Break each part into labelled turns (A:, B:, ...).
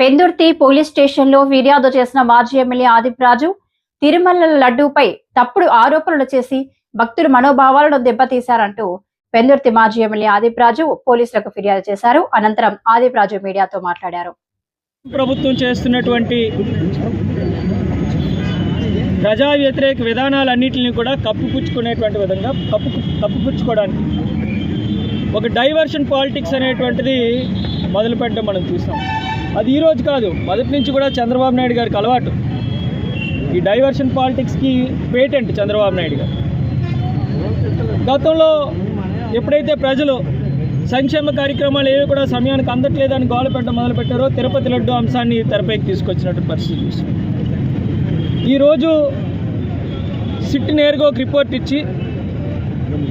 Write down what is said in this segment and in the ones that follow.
A: Pendurthi police స్టేషన్లో ఫిర్యాదు చేసిన మాజీ ఎమ్మెల్యే ఆదిప్రాజు తిరుమల లడ్డూపై తప్పుడు ఆరోపణలు చేసి భక్తుల మనోభావాలను దెబ్బతీశారంటూ పెందుర్తి మాజీ ఎమ్మెల్యే ఆదిప్రాజు పోలీసులకు ఫిర్యాదు చేశారు. అనంతరం ఆదిప్రాజు మీడియాతో మాట్లాడారు.
B: ప్రభుత్వం చేస్తున్నటువంటి ప్రజా వ్యతిరేక విధానాలన్నింటినీ కూడా కప్పుపుచ్చుకునేటువంటి విధంగా కప్పు కప్పుపుచ్చుకోవడానికి ఒక డైవర్షన్ పాలిటిక్స్ అనేటువంటిది మొదలుపెట్టడం మనం చూసాం. అది ఈరోజు కాదు మొదటి నుంచి కూడా చంద్రబాబు నాయుడు గారికి అలవాటు. ఈ డైవర్షన్ పాలిటిక్స్కి పేటెంట్ చంద్రబాబు నాయుడు గారు. గతంలో ఎప్పుడైతే ప్రజలు సంక్షేమ కార్యక్రమాలు ఏవి కూడా సమయానికి అందట్లేదని గోల పెట్టడం మొదలుపెట్టారో తిరుపతి లడ్డు అంశాన్ని తెరపైకి తీసుకొచ్చినట్టు పరిస్థితి చూసాం. ఈరోజు సిట్ నేరుగా ఒక రిపోర్ట్ ఇచ్చి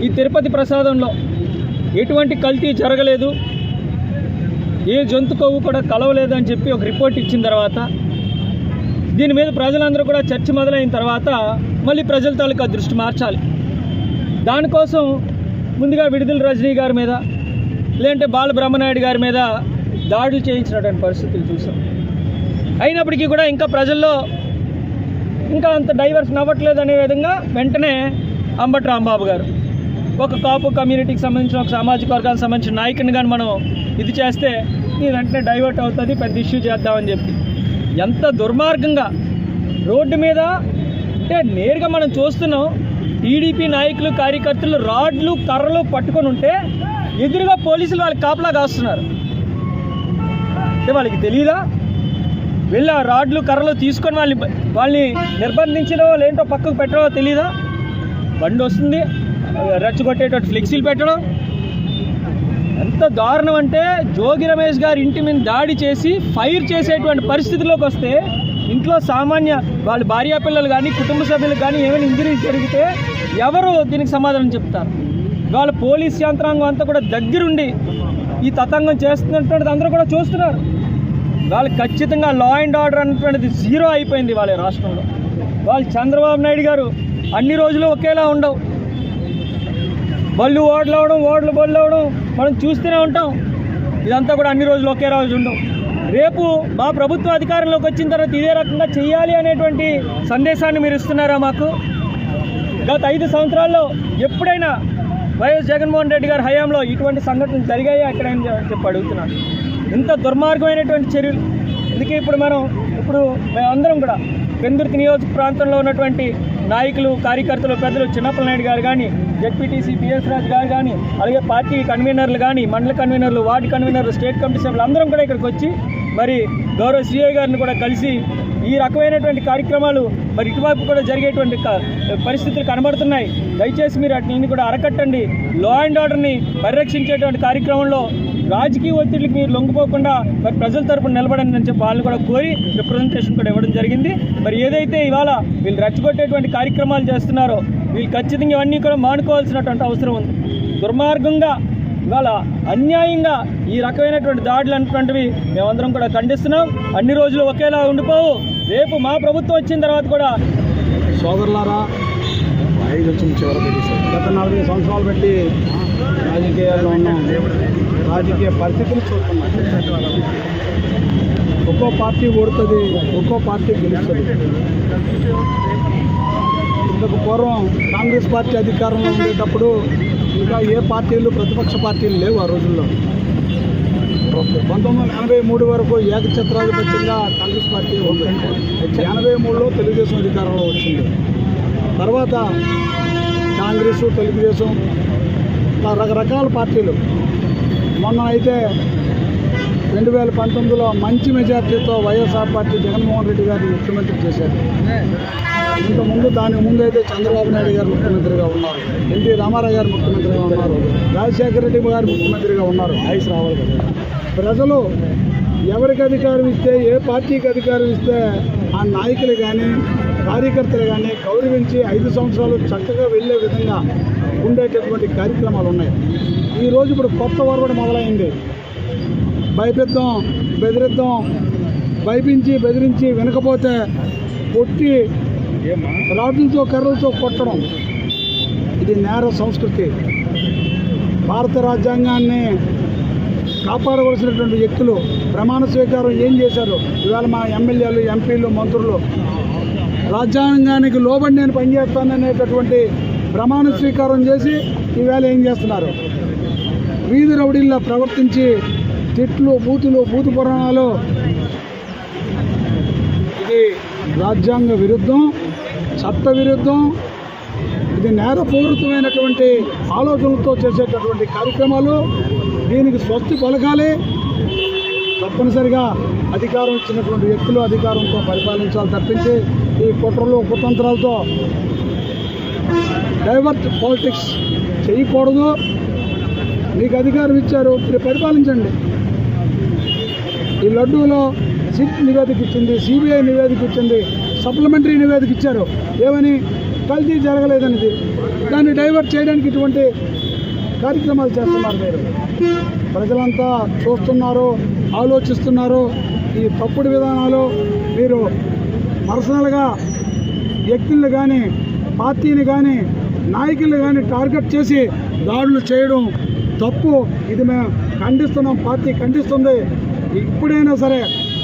B: ఈ తిరుపతి ప్రసాదంలో ఎటువంటి కల్తీ జరగలేదు. ఏ జంతు కొవ్వు కూడా కలవలేదని చెప్పి ఒక రిపోర్ట్ ఇచ్చిన తర్వాత దీని మీద ప్రజలందరూ కూడా చర్చ మొదలైన తర్వాత మళ్ళీ ప్రజల తాలూకా దృష్టి మార్చాలి. దానికోసం ముందుగా విడుదల రజనీ గారి మీద లేదంటే బాలబ్రహ్మనాయుడు గారి మీద దాడులు చేయించినటువంటి పరిస్థితులు చూసాం. అయినప్పటికీ కూడా ఇంకా ప్రజల్లో ఇంకా అంత డైవర్షన్ అవ్వట్లేదు అనే విధంగా వెంటనే అంబటి రాంబాబు గారు ఒక కాపు కమ్యూనిటీకి సంబంధించిన ఒక సామాజిక వర్గానికి సంబంధించిన నాయకుని కానీ మనం ఇది చేస్తే నీ వెంటనే డైవర్ట్ అవుతుంది పెద్ద ఇష్యూ చేద్దామని చెప్పి. ఎంత దుర్మార్గంగా రోడ్డు మీద అంటే నేరుగా మనం చూస్తున్నాం టీడీపీ నాయకులు కార్యకర్తలు రాడ్లు కర్రలు పట్టుకొని ఉంటే ఎదురుగా పోలీసులు వాళ్ళకి కాపలా కాస్తున్నారు. అంటే వాళ్ళకి తెలియదా వెళ్ళి ఆ రాడ్లు కర్రలు తీసుకొని వాళ్ళని వాళ్ళని నిర్బంధించడో లేంటో పక్కకు పెట్టడో తెలియదా బండి వస్తుంది. రెచ్చగొట్టేటట్టు ఫ్లెక్సీలు పెట్టడం. ఎంత దారుణం అంటే జోగి రమేష్ గారి ఇంటి మీద దాడి చేసి ఫైర్ చేసేటువంటి పరిస్థితిలోకి వస్తే ఇంట్లో సామాన్య వాళ్ళ భార్యా పిల్లలు కానీ కుటుంబ సభ్యులు కానీ ఏమైనా ఇంజరీస్ జరిగితే ఎవరు దీనికి సమాధానం చెప్తారు? వాళ్ళ పోలీస్ యంత్రాంగం అంతా కూడా దగ్గరుండి ఈ తతంగం చేస్తున్నటువంటిది అందరూ కూడా చూస్తున్నారు. వాళ్ళు ఖచ్చితంగా లా అండ్ ఆర్డర్ అన్నటువంటిది జీరో అయిపోయింది వాళ్ళ రాష్ట్రంలో. వాళ్ళు చంద్రబాబు నాయుడు గారు అన్ని రోజులు ఒకేలా ఉండవు. బళ్ళు ఓట్లు అవడం ఓట్లు బళ్ళు అవడం మనం చూస్తూనే ఉంటాం. ఇదంతా కూడా అన్ని రోజులు ఒకే రోజు ఉండవు. రేపు మా ప్రభుత్వం అధికారంలోకి వచ్చిన తర్వాత ఇదే రకంగా చేయాలి అనేటువంటి సందేశాన్ని మీరు ఇస్తున్నారా మాకు? గత ఐదు సంవత్సరాల్లో ఎప్పుడైనా వైఎస్ జగన్మోహన్ రెడ్డి గారి హయాంలో ఇటువంటి సంఘటనలు జరిగాయి? ఎక్కడైనా చెప్పి అడుగుతున్నాను. ఇంత దుర్మార్గమైనటువంటి చర్యలు. అందుకే ఇప్పుడు మనం ఇప్పుడు మేమందరం కూడా పెందుర్తి నియోజక ప్రాంతంలో ఉన్నటువంటి నాయకులు కార్యకర్తలు పెద్దలు చిన్నప్పల నాయుడు గారు కానీ జెడ్పీటీసీ బిఎస్ రాజు గారు కానీ అలాగే పార్టీ కన్వీనర్లు కానీ మండల కన్వీనర్లు వార్డు కన్వీనర్లు స్టేట్ కమిటీ సభ్యులు అందరం కూడా ఇక్కడికి వచ్చి మరి గౌరవ సిఐ గారిని కూడా కలిసి ఈ రకమైనటువంటి కార్యక్రమాలు మరి ఇటువైపు కూడా జరిగేటువంటి పరిస్థితులు కనబడుతున్నాయి. దయచేసి మీరు వాటిని కూడా అరకట్టండి. లా అండ్ ఆర్డర్ని పరిరక్షించేటువంటి కార్యక్రమంలో రాజకీయ ఒత్తిడికి మీరు లొంగిపోకుండా మరి ప్రజల తరపున నిలబడండి అని చెప్పి వాళ్ళు కూడా కోరి రిప్రజెంటేషన్ కూడా ఇవ్వడం జరిగింది. మరి ఏదైతే ఇవాళ వీళ్ళు రెచ్చగొట్టేటువంటి కార్యక్రమాలు చేస్తున్నారో వీళ్ళు ఖచ్చితంగా ఇవన్నీ కూడా మానుకోవాల్సినటువంటి అవసరం ఉంది. దుర్మార్గంగా ఇవాళ అన్యాయంగా ఈ రకమైనటువంటి దాడులు అనేటువంటివి మేమందరం కూడా ఖండిస్తున్నాం. అన్ని రోజులు ఒకేలా ఉండిపోవు. రేపు మా ప్రభుత్వం వచ్చిన తర్వాత కూడా
C: సోదరులారా ఐదు వచ్చిన చివరి గత నలభై సంవత్సరాలు పెట్టి రాజకీయాల్లో ఉన్నాం రాజకీయ పరిస్థితులు చూస్తున్నాం ఒక్కో పార్టీ ఓడుతుంది ఒక్కో పార్టీ గెలుస్తుంది. ఇంతకు పూర్వం కాంగ్రెస్ పార్టీ అధికారంలో ఉండేటప్పుడు ఇంకా ఏ పార్టీలు ప్రతిపక్ష పార్టీలు లేవు ఆ రోజుల్లో. పంతొమ్మిది వందల ఎనభై మూడు వరకు ఏకఛత్రాధిపత్యంగా కాంగ్రెస్ పార్టీ ఉంది. ఎనభై మూడులో తెలుగుదేశం అధికారంలో వచ్చింది. తర్వాత కాంగ్రెస్ తెలుగుదేశం రకరకాల పార్టీలు. మొన్న అయితే రెండు వేల పంతొమ్మిదిలో మంచి మెజార్టీతో వైఎస్ఆర్ పార్టీ జగన్మోహన్ రెడ్డి గారిని ముఖ్యమంత్రి చేశారు. ఇంతకుముందు దానికి ముందు అయితే చంద్రబాబు నాయుడు గారు ముఖ్యమంత్రిగా ఉన్నారు. ఎన్టీ రామారావు గారు ముఖ్యమంత్రిగా ఉన్నారు. రాజశేఖర రెడ్డి గారు ముఖ్యమంత్రిగా ఉన్నారు. ఆయుష్ రావాలి కదా. ప్రజలు ఎవరికి అధికారం ఇస్తే ఏ పార్టీకి అధికారం ఇస్తే ఆ నాయకులు కానీ కార్యకర్తలు కానీ గౌరవించి ఐదు సంవత్సరాలు చక్కగా వెళ్ళే విధంగా ఉండేటటువంటి కార్యక్రమాలు ఉన్నాయి. ఈరోజు ఇప్పుడు కొత్త వరవడి మొదలైంది. భయపెద్దాం బెదిరిద్దాం భయపించి బెదిరించి వినకపోతే కొట్టి రాడ్లతో కర్రలతో కొట్టడం. ఇది నేర సంస్కృతి. భారత రాజ్యాంగాన్ని కాపాడవలసినటువంటి వ్యక్తులు ప్రమాణ స్వీకారం ఏం చేశారు? ఇవాళ మా ఎమ్మెల్యేలు ఎంపీలు మంత్రులు. రాజ్యాంగానికి లోబడి నేను పనిచేస్తాననేటటువంటి ప్రమాణ స్వీకారం చేసి ఈవేళ ఏం చేస్తున్నారు? వీధి రౌడీల్లో ప్రవర్తించి తిట్లు బూతులు బూతు పురాణాలు ఇది రాజ్యాంగ విరుద్ధం చట్ట విరుద్ధం. ఇది నేరపూరితమైనటువంటి ఆలోచనలతో చేసేటటువంటి కార్యక్రమాలు. దీనికి స్వస్తి పలకాలి. తప్పనిసరిగా అధికారం ఇచ్చినటువంటి వ్యక్తులు అధికారంతో పరిపాలించాలి తప్పించి ఈ కుట్రలు కుతంత్రాలతో డైవర్ట్ పాలిటిక్స్ చేయకూడదు. మీకు అధికారం ఇచ్చారు మీరు పరిపాలించండి. ఈ లడ్డూలో సిట్ నివేదిక ఇచ్చింది సిబిఐ నివేదిక ఇచ్చింది సప్లిమెంటరీ నివేదిక ఇచ్చారు. ఏమని? కల్తీ జరగలేదనేది. దాన్ని డైవర్ట్ చేయడానికి ఇటువంటి కార్యక్రమాలు చేస్తున్నారు మీరు. ప్రజలంతా చూస్తున్నారు ఆలోచిస్తున్నారు. ఈ తప్పుడు విధానాలు మీరు పర్సనల్గా వ్యక్తులను కానీ పార్టీని కానీ నాయకులను కానీ టార్గెట్ చేసి దాడులు చేయడం తప్పు. ఇది మేము ఖండిస్తున్నాం పార్టీ ఖండిస్తుంది. ఇప్పుడైనా సరే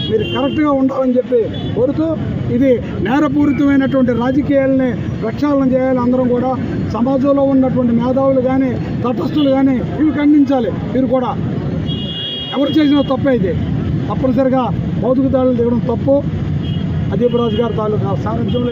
C: మీరు కరెక్ట్గా ఉండాలని చెప్పి కోరుతూ ఇది నేరపూరితమైనటువంటి రాజకీయాలని ప్రక్షాళన చేయాలి. అందరం కూడా సమాజంలో ఉన్నటువంటి మేధావులు కానీ తటస్థులు కానీ ఇవి ఖండించాలి. మీరు కూడా ఎవరు చేసిన తప్పే ఇది. తప్పనిసరిగా భౌతిక దాడులు దిగడం తప్పు. అదీప్ రాజు గారి తాలూకా సారథ్యంలో